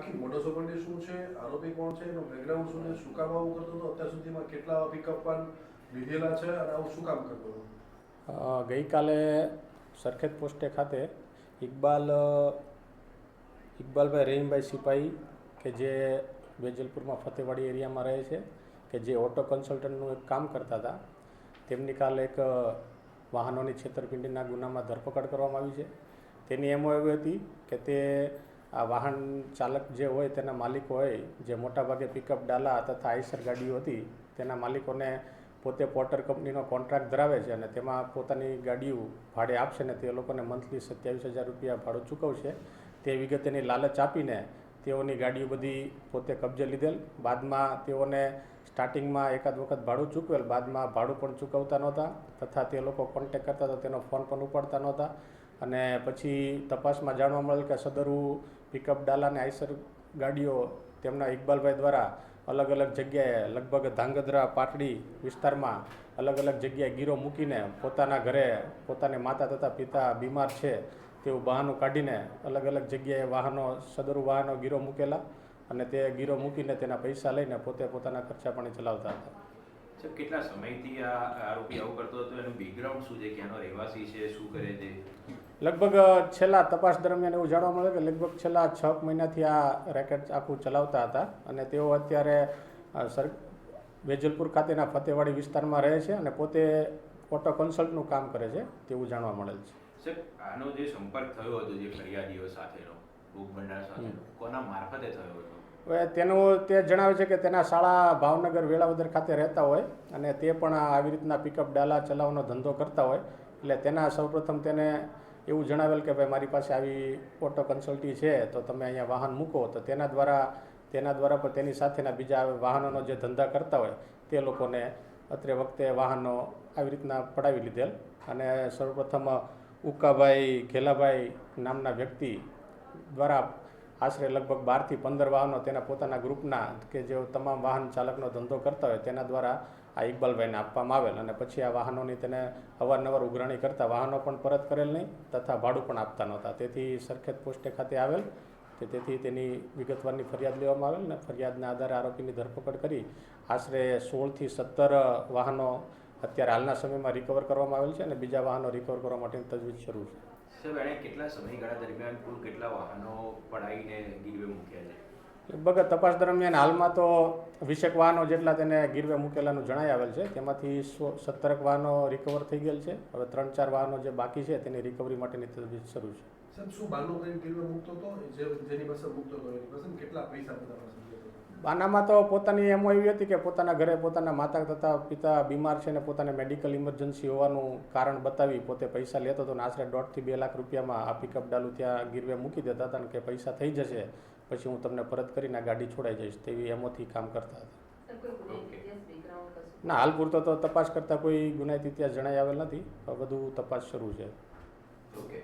આખી મોડસ સોપંડી શું છે, આરોપી કોણ છે, એનો બેકગ્રાઉન્ડ શું છે, શું કામ આવું કરતો હતો, અત્યાર સુધીમાં કેટલા પિકઅપ પણ લીધેલા છે અને આવું શું કામ કરતો હતો? ગઈકાલે સરખેજ પોસ્ટે ખાતે ઇકબાલ ઇકબાલભાઈ રહીમભાઈ સિપાહી કે જે વેજલપુરમાં ફતેવાડી એરિયામાં રહે છે, કે જે ઓટો કન્સલ્ટન્ટનું એક કામ કરતા હતા, તેમની કાલે એક વાહનોની છેતરપિંડીના ગુનામાં ધરપકડ કરવામાં આવી છે. તેની એમો એવી હતી કે તે આ વાહન ચાલક જે હોય, તેના માલિકો હોય, જે મોટાભાગે પિકઅપ ડાલા તથા આઈસર ગાડીઓ હતી, તેના માલિકોને પોતે પોર્ટર કંપનીનો કોન્ટ્રાક્ટ ધરાવે છે અને તેમાં પોતાની ગાડીઓ ભાડે આપશે ને તે લોકોને મંથલી સત્યાવીસ હજાર રૂપિયા ભાડું ચૂકવશે. તે વિગતેની લાલચ આપીને તેઓની ગાડીઓ બધી પોતે કબજે લીધેલ. બાદમાં તેઓને સ્ટાર્ટિંગમાં એકાદ વખત ભાડું ચૂકવેલ. બાદમાં ભાડું પણ ચૂકવતા નહોતા તથા તે લોકો કોન્ટેક કરતા હતા, તેનો ફોન પણ ઉપાડતા નહોતા. અને પછી તપાસમાં જાણવા મળેલ કે સદરુ પિકઅપ ડાલા અને આઈસર ગાડીઓ તેમના ઇકબાલભાઈ દ્વારા અલગ અલગ જગ્યાએ લગભગ ધાંગધ્રા પાટડી વિસ્તારમાં અલગ અલગ જગ્યાએ ગીરો મૂકીને પોતાના ઘરે પોતાની માતા તથા પિતા બીમાર છે તેવું બહાનું કાઢીને અલગ અલગ જગ્યાએ વાહનો સદરુ વાહનો ગીરો મૂકેલા અને તે ગીરો મૂકીને તેના પૈસા લઈને પોતે પોતાના ખર્ચા પાણી ચલાવતા હતા. કેટલા સમયથી આ આરોપી આવું કરતો હતો? એનું બેકગ્રાઉન્ડ શું છે? ક્યાંનો રહેવાસી છે? શું કરે છે? લગભગ છેલ્લા તપાસ દરમિયાન એવું જાણવા મળે કે લગભગ છેલ્લા છ મહિનાથી આ રેકેટ આખું ચલાવતા હતા અને તેઓ અત્યારે સર વેજલપુર ખાતેના ફતેવાડી વિસ્તારમાં રહે છે અને પોતે ઓટો કન્સલ્ટનું કામ કરે છે તેવું જાણવા મળેલ છે. આનો જે સંપર્ક થયો હતો જે ફરિયાદીઓ સાથેનો ભૂખ ભંડાર સાથેનો કોના મારફતે થયો હતો? હવે તેનું તે જણાવે છે કે તેના શાળા ભાવનગર વેળાવદર ખાતે રહેતા હોય અને તે પણ આ આવી રીતના પિકઅપ ડાલા ચલાવવાનો ધંધો કરતા હોય. એટલે તેના સૌપ્રથમ તેને એવું જણાવેલ કે ભાઈ, મારી પાસે આવી ઓટો કન્સલ્ટી છે, તો તમે અહીંયા વાહન મૂકો. તો તેના દ્વારા તેના દ્વારા પણ તેની સાથેના બીજા વાહનોનો જે ધંધા કરતા હોય, તે લોકોને અત્રે વખતે વાહનો આવી રીતના પડાવી લીધેલ. અને સૌપ્રથમ ઉકાભાઈ ઘેલાભાઈ નામના વ્યક્તિ દ્વારા આશરે લગભગ બારથી પંદર વાહનો તેના પોતાના ગ્રુપના કે જેઓ તમામ વાહન ચાલકનો ધંધો કરતા હોય તેના દ્વારા આ ઇકબાલભાઈને આપવામાં આવેલ અને પછી આ વાહનોની તેને અવારનવાર ઉઘરાણી કરતા વાહનો પણ પરત કરેલ નહીં તથા ભાડું પણ આપતા નહોતા. તેથી સરખેજ પોસ્ટે ખાતે આવેલ કે તેથી તેની વિગતવારની ફરિયાદ લેવામાં આવેલ ને ફરિયાદના આધારે આરોપીની ધરપકડ કરી આશરે સોળથી સત્તર વાહનો અત્યારે હાલના સમયમાં રિકવર કરવામાં આવેલ છે અને બીજા વાહનો રિકવર કરવા માટેની તજવીજ શરૂ છે. સાહેબ એણે કેટલા સમયગાળા દરમિયાન કુલ કેટલા વાહનો પડાવીને ગીરવે મૂક્યા છે? લગભગ તપાસ દરમિયાન હાલમાં તો વીસેક વાહનો જેટલા તેને ગીરવે મૂકેલાનું જણાઈ આવેલ છે. તેમાંથી સો સત્તરક વાહનો રિકવર થઈ ગયેલ છે. હવે ત્રણ ચાર વાહનો જે બાકી છે તેની રિકવરી માટેની તજવીજ શરૂ છે. સાહેબ શું કરીને ગીરવે મૂકતો હતો? જેની પાસે મૂકતો હતો એની પાસે કેટલા પૈસા બધા? આનામાં તો પોતાની એમ એવી હતી કે પોતાના ઘરે પોતાના માતા તથા પિતા બીમાર છે ને પોતાને મેડિકલ ઇમરજન્સી હોવાનું કારણ બતાવી પોતે પૈસા લેતો હતો ને આશરે દોઢથી બે લાખ રૂપિયામાં આ પિકઅપ ડાલુ ત્યાં ગીરવે મૂકી દેતા હતા ને કે પૈસા થઈ જશે પછી હું તમને પરત કરીને ગાડી છોડાઈ જઈશ તેવી એમોથી કામ કરતા હતા. સર કોઈ ગુનાહિત ઇતિહાસ બેકગ્રાઉન્ડ કશું ના હાલ પૂરતો તો તપાસ કરતાં કોઈ ગુનાહિત ઇતિહાસ જણાઈ આવેલ નથી બધું તપાસ શરૂ છે. ઓકે